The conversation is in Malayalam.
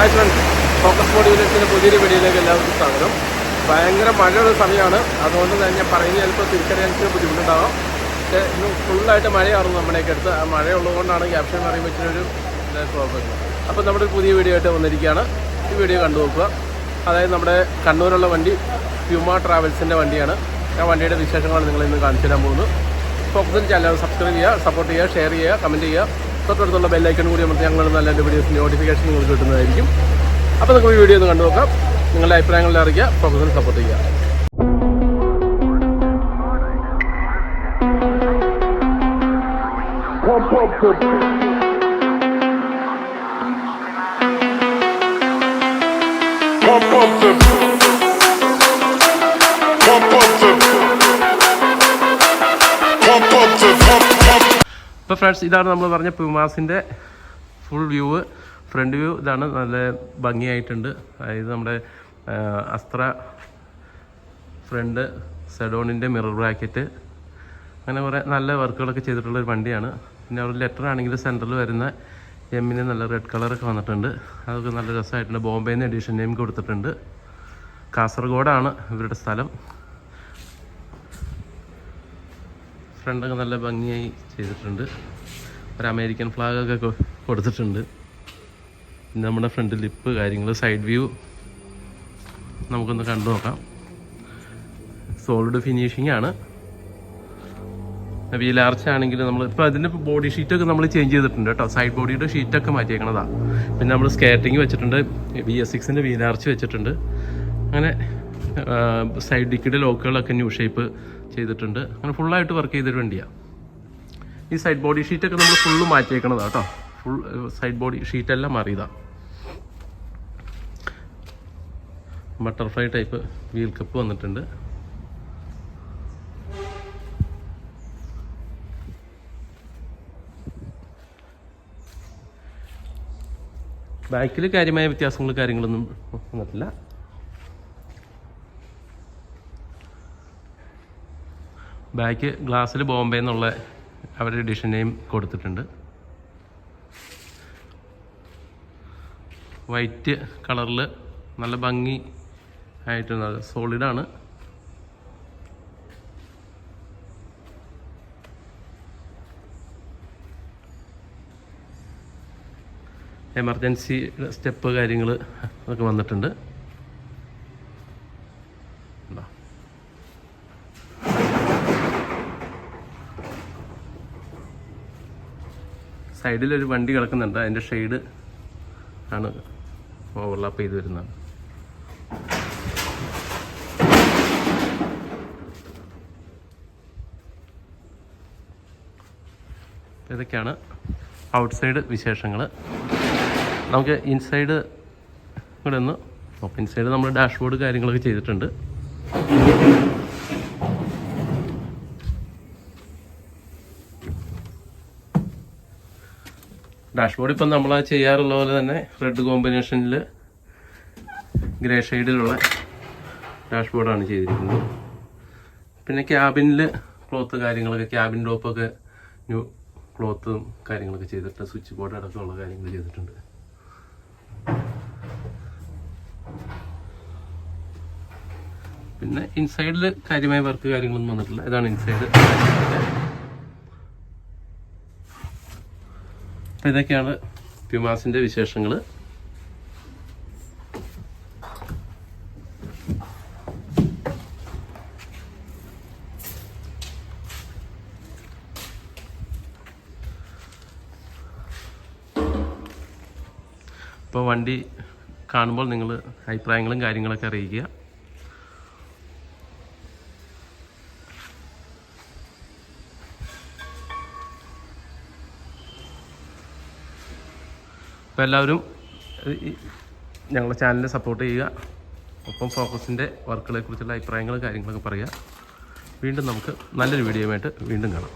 ഹായ് ഫ്രണ്ട്സ് ഫോക്കസ് മോഡിവിലേക്കിന്റെ പുതിയൊരു വീഡിയോയിലേക്ക് എല്ലാവർക്കും സ്വാഗതം. ഭയങ്കര മഴയുള്ള സമയമാണ്. അതുകൊണ്ട് തന്നെ ഞാൻ പറയുന്നത് ചിലപ്പോൾ തിരിച്ചറിയാൻ ഇച്ചിരി ബുദ്ധിമുട്ടുണ്ടാവാം. പക്ഷേ ഇന്ന് ഫുള്ളായിട്ട് മഴയായിരുന്നു നമ്മുടെയൊക്കെ അടുത്ത്. ആ മഴയുള്ളതുകൊണ്ടാണ് ക്യാപ്ഷൻ എന്ന് പറയുമ്പോൾ ഇച്ചിരി ഒരു പ്രോബ്ലം അപ്പോൾ നമ്മുടെ ഒരു പുതിയ വീഡിയോ ആയിട്ട് വന്നിരിക്കുകയാണ്. ഈ വീഡിയോ കണ്ടു നോക്കുക. അതായത് നമ്മുടെ കണ്ണൂരുള്ള വണ്ടി പ്യൂമ ട്രാവൽസിന്റെ വണ്ടിയാണ്. ആ വണ്ടിയുടെ വിശേഷങ്ങളാണ് നിങ്ങളിന്ന് കാണിച്ചു തരാൻ പോകുന്നത്. ഫോക്കസിൽ ചാനൽ സബ്സ്ക്രൈബ് ചെയ്യുക സപ്പോർട്ട് ചെയ്യുക ഷെയർ ചെയ്യുക കമന്റ് ചെയ്യുക. തൊട്ടടുത്തുള്ള ബെല്ലൈക്കൺ കൂടി അമർത്തി ഞങ്ങൾ നല്ല എന്റെ വീഡിയോസ് നോട്ടിഫിക്കേഷൻ നിങ്ങൾക്ക് കിട്ടുന്നതായിരിക്കും. അപ്പോൾ നമുക്ക് ഈ വീഡിയോ ഒന്ന് കണ്ടു നോക്കാം. നിങ്ങളുടെ അഭിപ്രായങ്ങളിൽ അറിയിക്കുക ഫോക്കസിൽ സപ്പോർട്ട് ചെയ്യുക. Pump up the. ഫ്രണ്ട്സ് ഇതാണ് നമ്മൾ പറഞ്ഞ പ്യൂമാസിന്റെ ഫുൾ വ്യൂ ഫ്രണ്ട് വ്യൂ ഇതാണ് നല്ല ഭംഗിയായിട്ടുണ്ട്. അതായത് നമ്മുടെ അസ്ത്ര ഫ്രണ്ട് സെഡോണിന്റെ മിറർ ബ്രാക്കറ്റ് അങ്ങനെ കുറേ നല്ല വർക്കുകളൊക്കെ ചെയ്തിട്ടുള്ള ഒരു വണ്ടിയാണ്. പിന്നെ അവിടെ ലെറ്റർ ആണെങ്കിൽ സെന്ററിൽ വരുന്ന എമ്മിന് നല്ല റെഡ് കളറൊക്കെ വന്നിട്ടുണ്ട്. അതൊക്കെ നല്ല രസമായിട്ടുണ്ട്. ബോംബെയിൽ നിന്ന് എഡിഷൻ നെയിം കൊടുത്തിട്ടുണ്ട്. കാസർഗോഡാണ് ഇവരുടെ സ്ഥലം. ഫ്രണ്ടൊക്കെ നല്ല ഭംഗിയായി ചെയ്തിട്ടുണ്ട്. ഒരു അമേരിക്കൻ ഫ്ലാഗൊക്കെ കൊടുത്തിട്ടുണ്ട്. നമ്മുടെ ഫ്രണ്ട് ലിപ്പ് കാര്യങ്ങൾ സൈഡ് വ്യൂ നമുക്കൊന്ന് കണ്ടു നോക്കാം. സോളിഡ് ഫിനിഷിംഗ് ആണ്. വീൽ ആർച്ച് ആണെങ്കിൽ നമ്മൾ ഇപ്പോൾ അതിന്റെ ബോഡി ഷീറ്റൊക്കെ നമ്മൾ ചേഞ്ച് ചെയ്തിട്ടുണ്ട് കേട്ടോ. സൈഡ് ബോഡിയുടെ ഷീറ്റൊക്കെ മാറ്റിയേക്കണതാണ് പിന്നെ നമ്മൾ സ്കേറ്റിംഗ് വെച്ചിട്ടുണ്ട്. ബി എസ് സിക്സിന്റെ വീൽ ആർച്ച് വെച്ചിട്ടുണ്ട്. അങ്ങനെ സൈഡ് ഡിക്കിയുടെ ലോക്കുകളൊക്കെ ന്യൂ ഷേപ്പ് ചെയ്തിട്ടുണ്ട്. അങ്ങനെ ഫുള്ളായിട്ട് വർക്ക് ചെയ്തൊരു വണ്ടിയാണ് ഈ സൈഡ് ബോഡി ഷീറ്റൊക്കെ നമ്മൾ ഫുള്ള് മാറ്റിയേക്കണതാ കേട്ടോ ഫുൾ സൈഡ് ബോഡി ഷീറ്റെല്ലാം മാറിയതാണ് ബട്ടർഫ്ലൈ ടൈപ്പ് വീൽ കപ്പ് വന്നിട്ടുണ്ട്. ബാക്കിൽ കാര്യമായ വ്യത്യാസങ്ങൾ കാര്യങ്ങളൊന്നും വന്നിട്ടില്ല. ബാക്ക് ഗ്ലാസ്സിൽ ബോംബെ എന്നുള്ള അവരുടെ ഡിഷ് നെയിം കൊടുത്തിട്ടുണ്ട്. വൈറ്റ് കളറിൽ നല്ല ഭംഗി ആയിട്ട് സോളിഡാണ് എമർജൻസി സ്റ്റെപ്പ് കാര്യങ്ങൾ ഒക്കെ വന്നിട്ടുണ്ട്. സൈഡിലൊരു വണ്ടി കിടക്കുന്നുണ്ട്. അതിന്റെ ഷെയ്ഡ് ആണ് ഓവർലാപ്പ് ചെയ്ത് വരുന്നത്. ഇതൊക്കെയാണ് ഔട്ട്സൈഡ് വിശേഷങ്ങൾ നമുക്ക് ഇൻസൈഡ് ഇവിടെ ഒന്ന് ഇൻസൈഡ് നമ്മൾ ഡാഷ്ബോർഡ് കാര്യങ്ങളൊക്കെ ചെയ്തിട്ടുണ്ട്. ഡാഷ്ബോർഡ് ഇപ്പം നമ്മൾ ചെയ്യാറുള്ള പോലെ തന്നെ റെഡ് കോമ്പിനേഷനിൽ ഗ്രേ ഷെയ്ഡിലുള്ള ഡാഷ്ബോർഡാണ് ചെയ്തിരിക്കുന്നത്. പിന്നെ ക്യാബിനിൽ ക്ലോത്ത് കാര്യങ്ങളൊക്കെ ക്യാബിൻ ടോപ്പൊക്കെ ന്യൂ ക്ലോത്തും കാര്യങ്ങളൊക്കെ ചെയ്തിട്ട് സ്വിച്ച് ബോർഡ് അടക്കമുള്ള കാര്യങ്ങൾ ചെയ്തിട്ടുണ്ട്. പിന്നെ ഇൻസൈഡിൽ കാര്യമായ വർക്ക് കാര്യങ്ങളൊന്നും വന്നിട്ടില്ല. ഇതാണ് ഇൻസൈഡ് അപ്പം ഇതൊക്കെയാണ് പ്യുമാസിന്റെ വിശേഷങ്ങൾ അപ്പോൾ വണ്ടി കാണുമ്പോൾ നിങ്ങൾ അഭിപ്രായങ്ങളും കാര്യങ്ങളൊക്കെ അറിയിക്കുക. അപ്പോൾ എല്ലാവരും ഞങ്ങളുടെ ചാനലിനെ സപ്പോർട്ട് ചെയ്യുക. ഒപ്പം ഫോക്കസിന്റെ വർക്കുകളെക്കുറിച്ചുള്ള അഭിപ്രായങ്ങളും കാര്യങ്ങളൊക്കെ പറയുക. വീണ്ടും നമുക്ക് നല്ലൊരു വീഡിയോയുമായിട്ട് വീണ്ടും കാണാം.